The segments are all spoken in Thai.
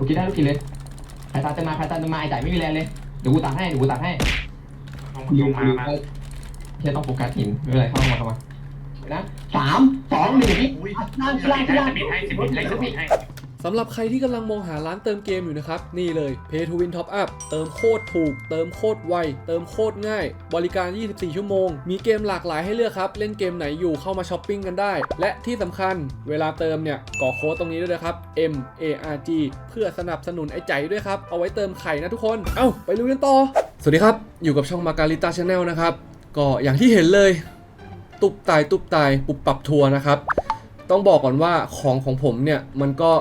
ลูกคิดได้ลูกคิดเลยใครตามจะมาใครตามจะมาไอ้จ่ายไม่มีแรงเลย เดี๋ยวกูตัดให้ เดี๋ยวกูตัดให้ลงลืลมงมาลืมมาเฮียต้องโฟกัสหินไม่เป็นไรเข้ามาเข้ามานะสามสองหนึ่งนี่อุ้ยล่างสล่างปีดให้ล่างสปีดให้สปีดให้สปีดให้ สำหรับใครที่กำลังมองหาร้านเติมเกมอยู่นะครับ นี่เลย Pay to Win Top Up เติมโคตรถูก เติมโคตรไว เติมโคตรง่าย บริการ 24 ชั่วโมง มีเกมหลากหลายให้เลือกครับ เล่นเกมไหนอยู่เข้ามาช้อปปิ้งกันได้ และที่สำคัญเวลาเติมเนี่ยกรอกโค้ดตรงนี้ด้วยนะครับ M A R G เพื่อสนับสนุนไอ้ใจด้วยครับ เอาไว้เติมไข่นะทุกคน เอ้าไปลุยกันต่อ สวัสดีครับ อยู่กับช่องมาการิตาชาแนลนะครับ ก็อย่างที่เห็นเลย ตุบตายตุบตายปุบปรับทัวร์นะครับ ต้องบอกก่อนว่าของของผมเนี่ยมันก็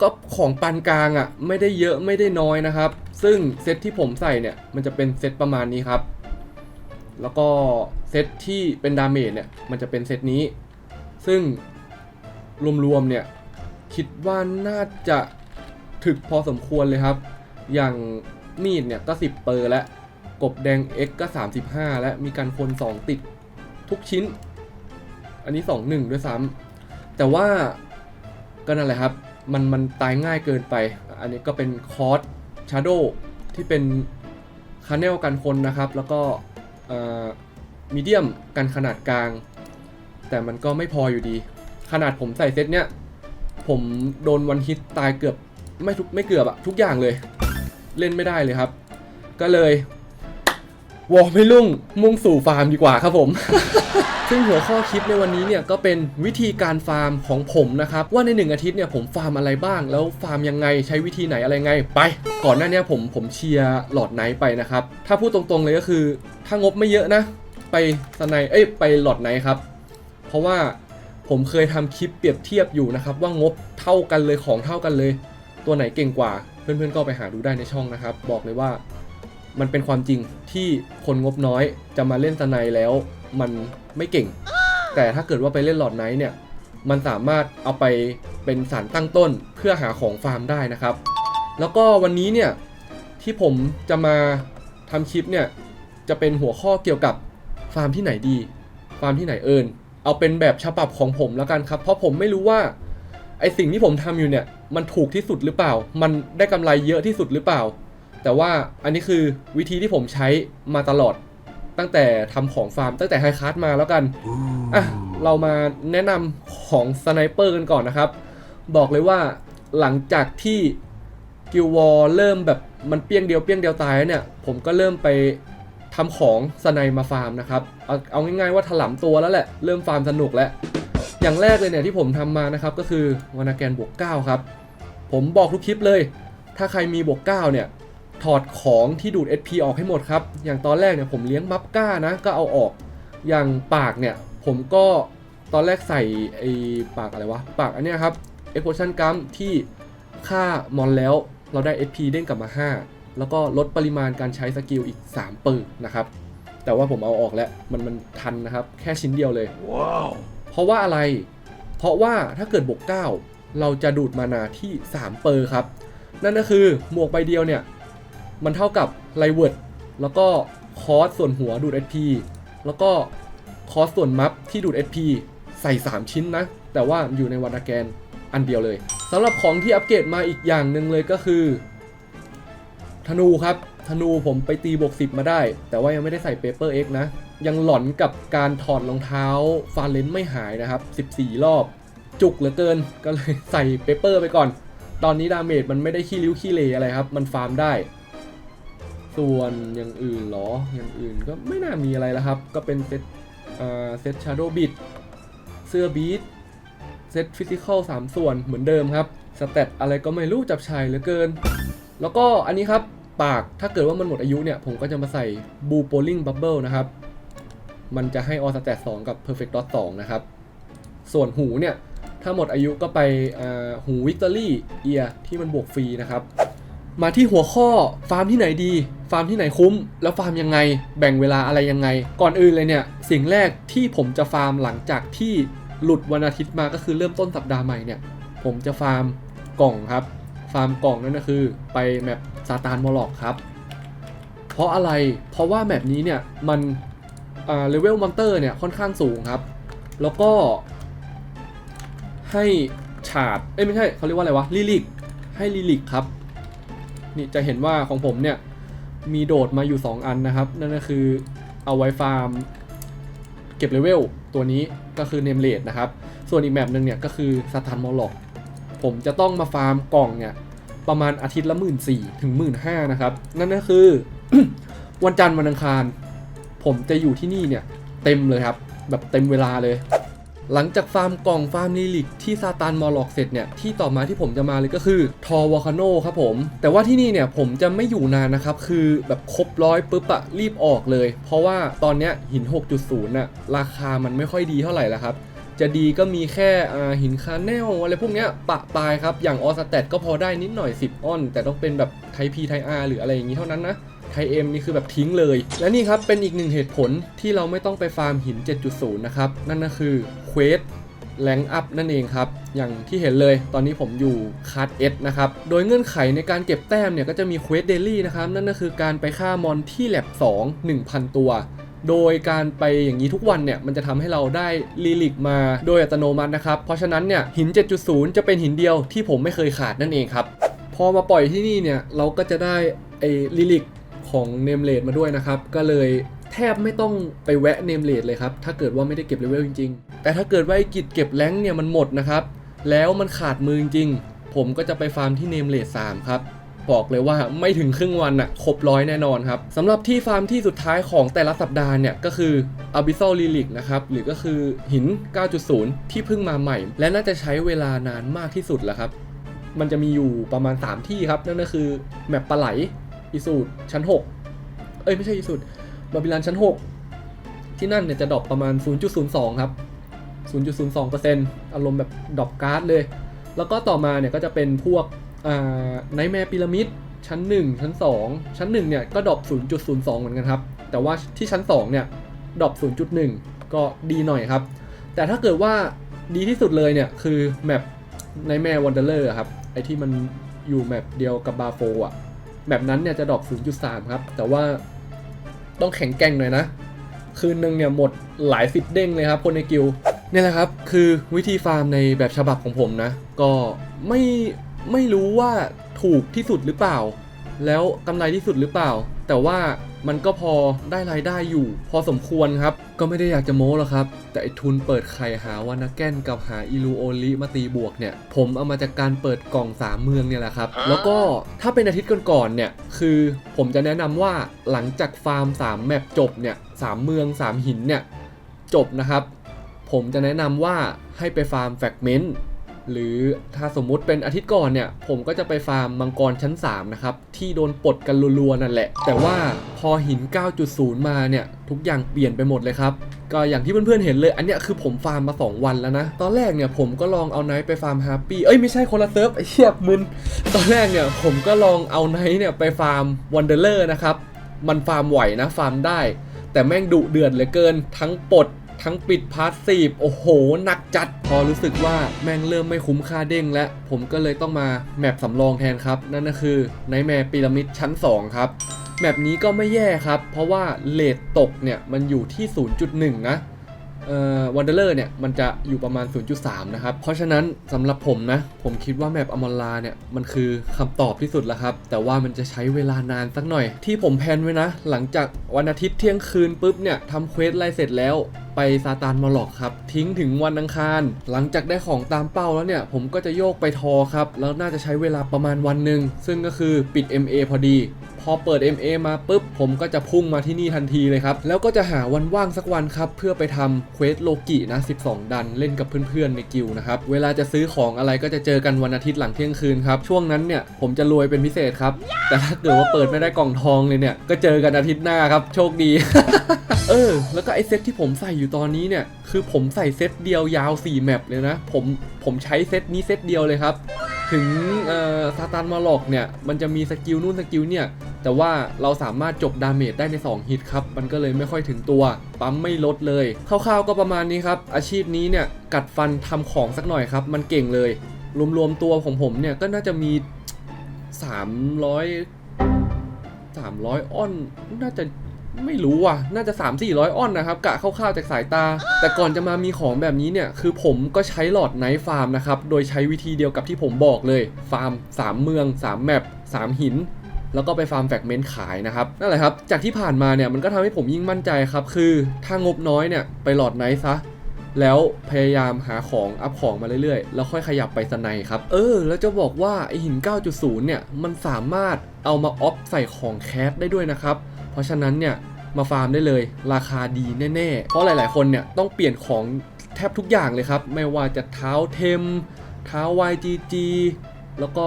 ก็ของปานกลางอะ่ะไม่ได้เยอะไม่ได้น้อยนะครับ ซึ่งเซตที่ผมใส่เนี่ยมันจะเป็นเซตประมาณนี้ครับ แล้วก็เซตที่เป็นดาเมจเนี่ยมันจะเป็นเซตนี้ ซึ่งรวมๆเนี่ยคิดว่าน่าจะถึกพอสมควรเลยครับ อย่างมีดเนี่ยก็ 10 เปอร์และกบแดง X ก็ 35 และมีการคน2 ติดทุกชิ้น อันนี้ 2 1 ด้วยซ้ำแต่ว่าก็นั่นแหละครับ มันมันตายง่ายเกินไป อันนี้ก็เป็นคอร์สชาร์โดที่เป็นคาเนลกันคนนะครับ แล้วก็มีเดียมกันขนาดกลาง แต่มันก็ไม่พออยู่ดี ขนาดผมใส่เซตเนี้ย ผมโดนวันฮิตตายเกือบไม่ทุกไม่เกือบอะทุกอย่างเลย เล่นไม่ได้เลยครับ ก็เลย วอลไม่ลุ่งมุ่งสู่ฟาร์มดีกว่าครับผม ซึ่งหัวข้อคลิปในวันนี้เนี่ยก็เป็นวิธีการฟาร์มของผมนะครับ ว่าในหนึ่งอาทิตย์เนี่ยผมฟาร์มอะไรบ้าง แล้วฟาร์มยังไงใช้วิธีไหนอะไรไง ไป ก่อนหน้านี้ผมผมเชียร์หลอดไนท์ไปนะครับ ถ้าพูดตรงๆเลยก็คือ ถ้างบไม่เยอะนะ ไปสไนเอ้ยไปหลอดไนท์ครับ เพราะว่าผมเคยทำคลิปเปรียบเทียบอยู่นะครับ ว่างบเท่ากันเลยของเท่ากันเลย ตัวไหนเก่งกว่า เพื่อนๆก็ไปหาดูได้ในช่องนะครับ บอกเลยว่า มันเป็นความจริงที่คนงบน้อยจะมาเล่นสไนแล้วมันไม่เก่ง แต่ถ้าเกิดว่าไปเล่นหลอดไนท์เนี่ยมันสามารถเอาไปเป็นสารตั้งต้นเพื่อหาของฟาร์มได้นะครับ แล้วก็วันนี้เนี่ยที่ผมจะมาทำคลิปเนี่ยจะเป็นหัวข้อเกี่ยวกับฟาร์มที่ไหนดี ฟาร์มที่ไหนเอิญเอาเป็นแบบฉบับของผมแล้วกันครับ เพราะผมไม่รู้ว่าไอสิ่งที่ผมทำอยู่เนี่ยมันถูกที่สุดหรือเปล่า มันได้กำไรเยอะที่สุดหรือเปล่า แต่ว่าอันนี้คือวิธีที่ผมใช้มาตลอดตั้งแต่ทำของฟาร์ม ตั้งแต่ไฮคาร์ดมาแล้วกันอะเรามาแนะนำของสไนเปอร์กันก่อนนะครับ บอกเลยว่าหลังจากที่กิลวอลเริ่มแบบมันเปี้ยงเดียวเปี้ยงเดียวตายแล้วเนี่ย ผมก็เริ่มไปทำของสไนมาฟาร์มนะครับเอาเอาง่ายๆว่าถลำตัวแล้วแหละ เริ่มฟาร์มสนุกแล้ว อย่างแรกเลยเนี่ยที่ผมทำมานะครับก็คือวานาแกนบวก9ครับ ผมบอกทุกคลิปเลย ถ้าใครมีบวก9เนี่ย ถอดของที่ดูด SP ออกให้หมดครับ อย่างตอนแรกเนี่ยผมเลี้ยงมัฟก้านะ ก็เอาออก อย่างปากเนี่ย ผมก็ตอนแรกใส่ไอ้ปากอะไรวะ ปากอันเนี้ยครับ e x p o t i o n Gum ที่ค่ามอนแล้วเราได้ SP เด้งกลับมา 5 แล้วก็ลดปริมาณการใช้สกิลอีก 3ปึกนะครับ แต่ว่าผมเอาออกแล้ว มันมันทันนะครับ แค่ชิ้นเดียวเลยเพราะว่าอะไร เพราะว่าถ้าเกิดบวก 9 เราจะดูดมานาที่ 3 เปอร์ครับ นั่นก็คือหมวกใบเดียวเนี่ย มันเท่ากับไลเวิร์ดแล้วก็คอสส่วนหัวดูด SP แล้วก็คอสส่วนมัฟที่ดูด SP ใส่ 3 ชิ้นนะ แต่ว่าอยู่ในวานาแกนอันเดียวเลยสำหรับของที่อัปเกรดมาอีกอย่างหนึ่งเลยก็คือ ธนูครับ ธนูผมไปตีบวก10 มาได้ แต่ว่ายังไม่ได้ใส่เปเปอร์ X นะ ยังหลอนกับการถอดรองเท้าฟาเลนไม่หายนะครับ 14 รอบ จุกเหลือเกินก็เลยใส่เปเปอร์ไปก่อน ตอนนี้ดาเมจมันไม่ได้ขี้ริ้วขี้เลอะไรครับ มันฟาร์มได้ ส่วนอย่างอื่นหรอ อย่างอื่นก็ไม่น่ามีอะไรแล้วครับ ก็เป็นเซตเซตชาร์โดบิดเสื้อบีทเซตฟิสิกอล3ส่วนเหมือนเดิมครับ สเตตอะไรก็ไม่รู้จับชายเหลือเกิน แล้วก็อันนี้ครับ ปากถ้าเกิดว่ามันหมดอายุเนี่ย ผมก็จะมาใส่บูโปลิงบับเบิลนะครับ มันจะให้ออสแตท2กับ Perfect Dot 2นะครับ ส่วนหูเนี่ย ถ้าหมดอายุก็ไปหูวิกตอรี่เอียที่มันบวกฟรีนะครับ มาที่หัวข้อฟาร์มที่ไหนดี ฟาร์มที่ไหนคุ้ม แล้วฟาร์มยังไง แบ่งเวลาอะไรยังไง ก่อนอื่นเลยเนี่ย สิ่งแรกที่ผมจะฟาร์มหลังจากที่หลุดวันอาทิตย์มาก็คือเริ่มต้นสัปดาห์ใหม่เนี่ย ผมจะฟาร์มกล่องครับ ฟาร์มกล่องนั่นก็คือไปแมปซาตานมอลล็อกครับ เพราะอะไร เพราะว่าแมปนี้เนี่ยมันเลเวลมอนเตอร์เนี่ยค่อนข้างสูงครับ แล้วก็ ให้ฉาด เอ้ยไม่ใช่เขาเรียกว่าอะไรวะลิลิกให้ลิลิกครับ นี่จะเห็นว่าของผมเนี่ยมีโดดมาอยู่ 2 อันนะครับ นั่นก็คือเอาไว้ฟาร์มเก็บเลเวลตัวนี้ก็คือเนมเลดนะครับ ส่วนอีกแบบหนึ่งเนี่ยก็คือสตาร์มอลล็อกผมจะต้องมาฟาร์มกล่องเนี่ยประมาณอาทิตย์ละหมื่นสี่ถึงหมื่นห้านะครับ นั่นก็คือ วันจันทร์วันอังคาร ผมจะอยู่ที่นี่เนี่ยเต็มเลยครับ แบบเต็มเวลาเลย หลังจากฟาร์มกล่องฟาร์มลิลิกที่ซาตานมอลล็อกเสร็จเนี่ยที่ต่อมาที่ผมจะมาเลยก็คือทอวอคาโนครับผม แต่ว่าที่นี่เนี่ยผมจะไม่อยู่นานนะครับ คือแบบครบร้อยปุ๊บอะรีบออกเลย เพราะว่าตอนเนี้ยหิน 6.0น่ะราคามันไม่ค่อยดีเท่าไหร่แล้วครับจะดีก็มีแค่หินคาแนลอะไรพวกเนี้ยปะปลายครับ อย่างออสแตทก็พอได้นิดหน่อย 10ออน แต่ต้องเป็นแบบไทพีไทอาร์หรืออะไรอย่างนี้เท่านั้นนะไทเอ็มนี่คือแบบทิ้งเลย และนี่ครับเป็นอีกหนึ่งเหตุผลที่เราไม่ต้องไปฟาร์มหิน 7.0 นะครับ นั่นก็คือ ควสแรงอัพนั่นเองครับ อย่างที่เห็นเลยตอนนี้ผมอยู่คัสเอสนะครับ โดยเงื่อนไขในการเก็บแต้มเนี่ยก็จะมีเควสเดลี่นะครับ นั่นก็คือการไปฆ่ามอนที่แลบ2 1,000 ตัว โดยการไปอย่างนี้ทุกวันเนี่ย มันจะทำให้เราได้ลิลิกมาโดยอัตโนมัตินะครับ เพราะฉะนั้นเนี่ยหิน 7.0 จะเป็นหินเดียวที่ผมไม่เคยขาดนั่นเองครับ พอมาปล่อยที่นี่เนี่ยเราก็จะได้ไอ้ลิลิกของเนมเลดมาด้วยนะครับ ก็เลย แทบไม่ต้องไปแวะเนมเลดเลยครับ ถ้าเกิดว่าไม่ได้เก็บเลเวลจริง ๆ แต่ถ้าเกิดว่าไอ้กิจเก็บแรงเนี่ยมันหมดนะครับ แล้วมันขาดมือจริงๆผมก็จะไปฟาร์มที่เนมเลด3ครับบอกเลยว่าไม่ถึงครึ่งวันอะครบร้อยแน่นอนครับสำหรับที่ฟาร์มที่สุดท้ายของแต่ละสัปดาห์เนี่ย ก็คือ Abyssal Relic นะครับ หรือก็คือหิน 9.0 ที่เพิ่งมาใหม่ และน่าจะใช้เวลานานมากที่สุดแล้วครับ มันจะมีอยู่ประมาณ 3 ที่ครับ นั่นก็คือ แมปปลาไหล อีสูดชั้น 6 เอ้ย ไม่ใช่อีสูด บาบิลันชั้น 6 ที่นั่นเนี่ยจะดรอปประมาณ 0.02 ครับ 0.02%อารมณ์แบบดรอปการ์ดเลย แล้วก็ต่อมาเนี่ยก็จะเป็นพวกไนแมร์พีระมิดชั้น 1 ชั้น 2 ชั้น 1 เนี่ยก็ดรอป0.02 เหมือนกันครับ แต่ว่าที่ชั้น 2 เนี่ยดรอป0.1 ก็ดีหน่อยครับ แต่ถ้าเกิดว่าดีที่สุดเลยเนี่ยคือแมปไนแมร์วันเดอร์ครับ ไอที่มันอยู่แมปเดียวกับบาโฟอะแมปนั้นเนี่ยจะดรอป0.3 ครับ แต่ว่า ต้องแข็งแกร่งหน่อยนะ คืนหนึ่งเนี่ยหมดหลายสิบเด้งเลยครับคนในกิลด์นี่แหละครับคือวิธีฟาร์มในแบบฉบับของผมนะ ก็ไม่ไม่รู้ว่าถูกที่สุดหรือเปล่า แล้วกำไรที่สุดหรือเปล่า แต่ว่า มันก็พอได้รายได้อยู่ พอสมควรครับ ก็ไม่ได้อยากจะโม้หรอกครับ แต่ไอทุนเปิดไข่หาวานาแกนกับหาอิลูโอลิมาตีบวกเนี่ย ผมเอามาจากการเปิดกล่องสามเมืองเนี่ยแหละครับ แล้วก็ถ้าเป็นอาทิตย์ก่อนๆเนี่ย คือผมจะแนะนำว่าหลังจากฟาร์ม 3 แมปจบเนี่ยสามเมือง 3 หินเนี่ยจบนะครับ ผมจะแนะนำว่าให้ไปฟาร์มแฟกเมนต์ หรือถ้าสมมุติเป็นอาทิตย์ก่อนเนี่ย ผมก็จะไปฟาร์มมังกรชั้น 3 นะครับ ที่โดนปลดกันรัวๆนั่นแหละ แต่ว่าพอหิน 9.0 มาเนี่ย ทุกอย่างเปลี่ยนไปหมดเลยครับ ก็อย่างที่เพื่อนๆเห็นเลย อันเนี้ยคือผมฟาร์มมา 2 วันแล้วนะ ตอนแรกเนี่ยผมก็ลองเอาไนท์ไปฟาร์มฮาร์ปี้เอ้ยไม่ใช่คนละเซิร์ฟไอ้เชี่ยมึนตอนแรกเนี่ยผมก็ลองเอาไนท์เนี่ยไปฟาร์มวันเดอร์นะครับมันฟาร์มไหวนะฟาร์มได้ แต่แม่งดุเดือดเหลือเกิน ทั้งปลด ทั้งปิดพาร์ทสีโอ้โหหนักจัด พอรู้สึกว่าแม่งเริ่มไม่คุ้มค่าเด้งแล้วผมก็เลยต้องมาแมปสำรองแทนครับ นั่นก็คือในแมปพีระมิดชั้น 2 ครับแมปนี้ก็ไม่แย่ครับ เพราะว่าเลทตกเนี่ยมันอยู่ที่ 0.1 นะเอ่อ วันเดอร์เนี่ยมันจะอยู่ประมาณ 0.3 นะครับ เพราะฉะนั้นสำหรับผมนะ ผมคิดว่าแมปอมอลาเนี่ย มันคือคำตอบที่สุดแล้วครับ แต่ว่ามันจะใช้เวลานานสักหน่อย ที่ผมแพนไว้นะ หลังจากวันอาทิตย์เที่ยงคืนปุ๊บเนี่ยทำเควสไล่เสร็จแล้วไปซาตานมาหลอกครับ ทิ้งถึงวันอังคาร หลังจากได้ของตามเป้าแล้วเนี่ย ผมก็จะโยกไปทอครับ แล้วน่าจะใช้เวลาประมาณวันหนึ่งซึ่งก็คือปิด MA พอดี อเปิด MA มาปุ๊บผมก็จะพุ่งมาที่นี่ทันทีเลยครับ แล้วก็จะหาวันว่างสักวันครับเพื่อไปทำเควสโลกินะ 12 ดันเล่นกับเพื่อนๆในกิลนะครับ เวลาจะซื้อของอะไรก็จะเจอกันวันอาทิตย์หลังเที่ยงคืนครับ ช่วงนั้นเนี่ยผมจะรวยเป็นพิเศษครับ แต่ถ้าเกิดว่าเปิดไม่ได้กล่องทองเลยเนี่ยก็เจอกันอาทิตย์หน้าครับ โชคดี เออ แล้วก็ไอเซ็ตที่ผมใส่อยู่ตอนนี้เนี่ยคือผมใส่เซ็ตเดียวยาว 4 แมปเลยนะ ผมผมใช้เซ็ตนี้เซ็ตเดียวเลยครับ ถึงเอ่อซาตานมาหลอกเนี่ยมันจะมีสกิลนู่นสกิลเนี่ย แต่ว่าเราสามารถจบดาเมจได้ใน 2 ฮิตครับ มันก็เลยไม่ค่อยถึงตัว ปั๊มไม่ลดเลย คร่าวๆก็ประมาณนี้ครับ อาชีพนี้เนี่ย กัดฟันทำของสักหน่อยครับ มันเก่งเลย รวมๆตัวของผมเนี่ย ก็น่าจะมี 300 300 อ้อน น่าจะไม่รู้ว่ะ น่าจะ 3 4 0 0 อ้อนนะครับ กะคร่าวๆจากสายตา แต่ก่อนจะมามีของแบบนี้เนี่ย คือผมก็ใช้หลอดไนท์ฟาร์มนะครับ โดยใช้วิธีเดียวกับที่ผมบอกเลย ฟาร์ม 3 เมือง 3 แมป 3 หิน แล้วก็ไปฟาร์มแฟกเมนต์ขายนะครับนั่นแหละครับจากที่ผ่านมาเนี่ยมันก็ทำให้ผมยิ่งมั่นใจครับ คือถ้างบน้อยเนี่ยไปหลอดไนท์ซะแล้วพยายามหาของอัพของมาเรื่อยๆ แล้วค่อยขยับไปสไนครับ เออ แล้วจะบอกว่าไอหิน 9.0 เนี่ย มันสามารถเอามาออฟใส่ของแคสได้ด้วยนะครับ เพราะฉะนั้นเนี่ย มาฟาร์มได้เลย ราคาดีแน่ๆ เพราะหลายๆคนเนี่ย ต้องเปลี่ยนของแทบทุกอย่างเลยครับ ไม่ว่าจะเท้าเทม เท้า YGG แล้วก็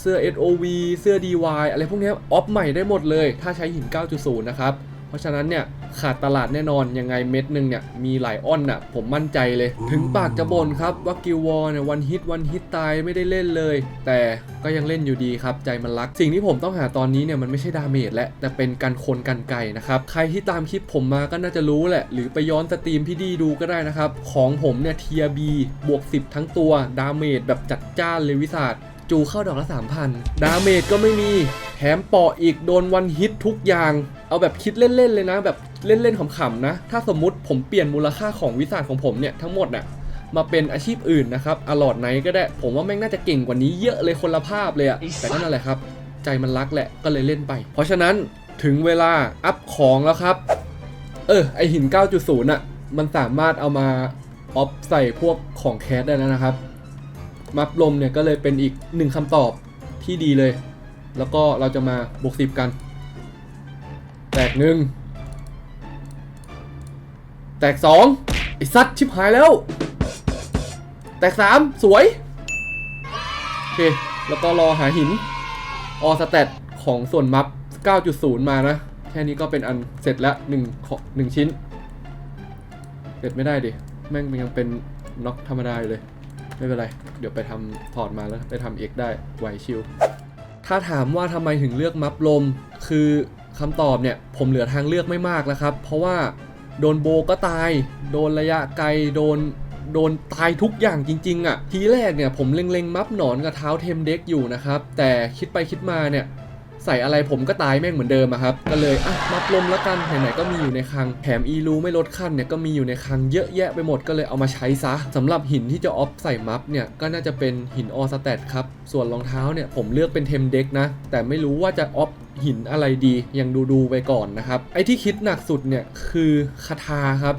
เสื้อ SOV เสื้อ DY อะไรพวกเนี้ยออฟใหม่ได้หมดเลย ถ้าใช้หิน 9.0 นะครับ เพราะฉะนั้นเนี่ยขาดตลาดแน่นอนยังไงเม็ดหนึ่งเนี่ยมีหลายอ้อนน่ะผมมั่นใจเลย ถึงปากจะบ่นครับว่ากิววอร์เนี่ยวันฮิตวันฮิตตายไม่ได้เล่นเลย แต่ก็ยังเล่นอยู่ดีครับ ใจมันรัก สิ่งที่ผมต้องหาตอนนี้เนี่ยมันไม่ใช่ดาเมจและแต่เป็นการคนกันไก่นะครับ ใครที่ตามคลิปผมมาก็น่าจะรู้แหละ หรือไปย้อนสตรีมพี่ดีดูก็ได้นะครับ ของผมเนี่ยเทียบีบวก 10 ทั้งตัวดาเมจแบบจัดจ้านเลยวิสาด จูเข้าดอกละ3,000ดาเมจก็ไม่มี แถมเปาะอีกโดนวันฮิตทุกอย่าง เอาแบบคิดเล่นๆเลยนะ แบบเล่นๆขำๆนะ ถ้าสมมุติผมเปลี่ยนมูลค่าของวิสาของผมเนี่ยทั้งหมดน่ะมาเป็นอาชีพอื่นนะครับอลอดไนก็ได้ ผมว่าแม่งน่าจะเก่งกว่านี้เยอะเลยคนละภาพเลยอะแต่ก็นั่นแหละครับ ใจมันรักแหละก็เลยเล่นไป เพราะฉะนั้นถึงเวลาอัพของแล้วครับ เออ ไอหิน 9.0น่ะ มันสามารถเอามาออฟใส่พวกของแคสได้แล้วนะครับ มัฟลมเนี่ยก็เลยเป็นอีกหนึ่งคำตอบที่ดีเลย แล้วก็เราจะมาบวกสิบกัน แตกหนึ่งแตกสองไอสัตชิบหายแล้ว แตกสามสวย โอเค แล้วก็รอหาหิน ออสแตทของส่วนมัฟ9.0 มานะ แค่นี้ก็เป็นอันเสร็จแล้วหนึ่งหนึ่งชิ้น เสร็จไม่ได้ดิ แม่งยังเป็นน็อกธรรมดาอยู่เลย ไม่เป็นไร เดี๋ยวไปทำถอดมาแล้วไปทำเอกได้ไหวชิว ถ้าถามว่าทำไมถึงเลือกมัฟลม คือคำตอบเนี่ยผมเหลือทางเลือกไม่มากแล้วครับ เพราะว่าโดนโบก็ตาย โดนระยะไกล โดนโดนตายทุกอย่างจริง ๆอะ่ะ ทีแรกเนี่ยผมเล็งๆ มัฟหนอนกับเท้าเทมเด็กอยู่นะครับ แต่คิดไปคิดมาเนี่ย ใส่อะไรผมก็ตายแม่งเหมือนเดิมอะครับ ก็เลยอะมัดลมแล้วกันไหนๆก็มีอยู่ในคลังแถมอีรูไม่ลดขั้นเนี่ยก็มีอยู่ในคลังเยอะแยะไปหมดก็เลยเอามาใช้ซะสำหรับหินที่จะออฟใส่มัฟเนี่ยก็น่าจะเป็นหินออสแตทครับส่วนรองเท้าเนี่ยผมเลือกเป็นเทมเด็กนะแต่ไม่รู้ว่าจะออฟหินอะไรดียังดูดูไปก่อนนะครับไอ้ที่คิดหนักสุดเนี่ยคือคาทาครับ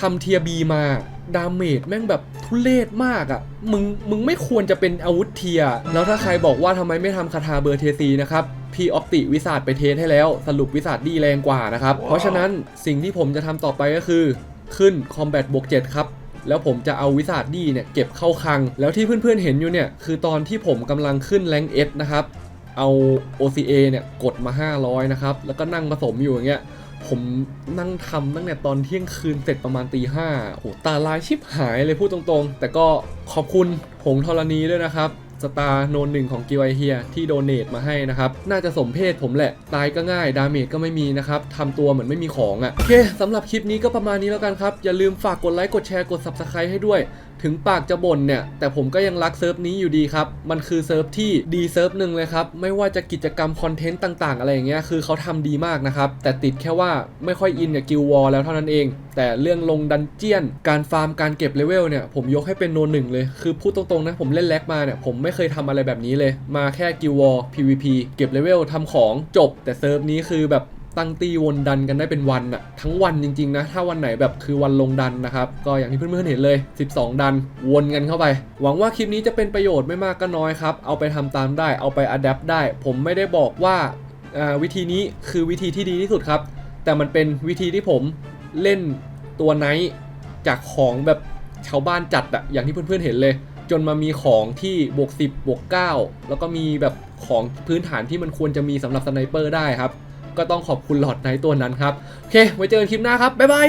ทำเทียบีมาดาเมจแม่งแบบทุเลศมากอะ่ะ มึง มึงไม่ควรจะเป็นอาวุธเทียร์แล้วถ้าใครบอกว่าทำไมไม่ทำคาถาเบอร์เทซีนะครับ พี่ออปติวิสาดไปเทสให้แล้ว สรุปวิสาดดีแรงกว่านะครับ เพราะฉะนั้นสิ่งที่ผมจะทำต่อไปก็คือ ขึ้นคอมแบทบวก7ครับแล้วผมจะเอาวิสาดดีเนี่ยเก็บเข้าคลัง แล้วที่เพื่อนๆเห็นอยู่เนี่ยคือตอนที่ผมกำลังขึ้นแรงเอสนะครับเอา OCA เนี่ยกดมา 500 นะครับ แล้วก็นั่งผสมอยู่อย่างเงี้ย ผมนั่งทำตั้งแต่ตอนเที่ยงคืนเสร็จประมาณตีห้าโอ้ตาลายชิบหายเลยพูดตรงๆ แต่ก็ขอบคุณหงธรณีด้วยนะครับ สตาร์โนนหนึ่งของกิวไอเฮียที่โดเนตมาให้นะครับ น่าจะสมเพศผมแหละ ตายก็ง่าย ดาเมจก็ไม่มีนะครับทำตัวเหมือนไม่มีของอะ่ะโอเคสำหรับคลิปนี้ก็ประมาณนี้แล้วกันครับ อย่าลืมฝากกดไลค์กดแชร์กด Subscribe ให้ด้วย ถึงปากจะบ่นเนี่ย แต่ผมก็ยังรักเซิร์ฟนี้อยู่ดีครับ มันคือเซิร์ฟที่ดีเซิร์ฟหนึ่งเลยครับ ไม่ว่าจะกิจกรรมคอนเทนต์ต่างๆ อะไรอย่างเงี้ย คือเขาทำดีมากนะครับ แต่ติดแค่ว่าไม่ค่อยอินกับกิลวอลแล้วเท่านั้นเอง แต่เรื่องลงดันเจียน การฟาร์ม การเก็บเลเวลเนี่ย ผมยกให้เป็นโนหนึ่งเลย คือพูดตรงๆนะ ผมเล่นแล็กมาเนี่ย ผมไม่เคยทำอะไรแบบนี้เลย มาแค่กิลวอล PVP เก็บเลเวลทำของจบ แต่เซิร์ฟนี้คือแบบ ตั้งตีวนดันกันได้เป็นวันอะทั้งวันจริงๆนะถ้าวันไหนแบบคือวันลงดันนะครับก็อย่างที่เพื่อนๆเห็นเลย 12 ดันวนกันเข้าไป หวังว่าคลิปนี้จะเป็นประโยชน์ไม่มากก็น้อยครับเอาไปทำตามได้เอาไปอัดแอปได้ ผมไม่ได้บอกว่าอ่าวิธีนี้คือวิธีที่ดีที่สุดครับ แต่มันเป็นวิธีที่ผมเล่นตัวไนท์จากของแบบชาวบ้านจัดอะอย่างที่เพื่อนๆเห็นเลย จนมามีของที่บวก10บวก9แล้วก็มีแบบของพื้นฐานที่มันควรจะมีสำหรับสไนเปอร์ได้ครับ ก็ต้องขอบคุณหลอดไนท์ตัวนั้นครับ โอเค ไว้เจอกันคลิปหน้าครับ บ๊ายบาย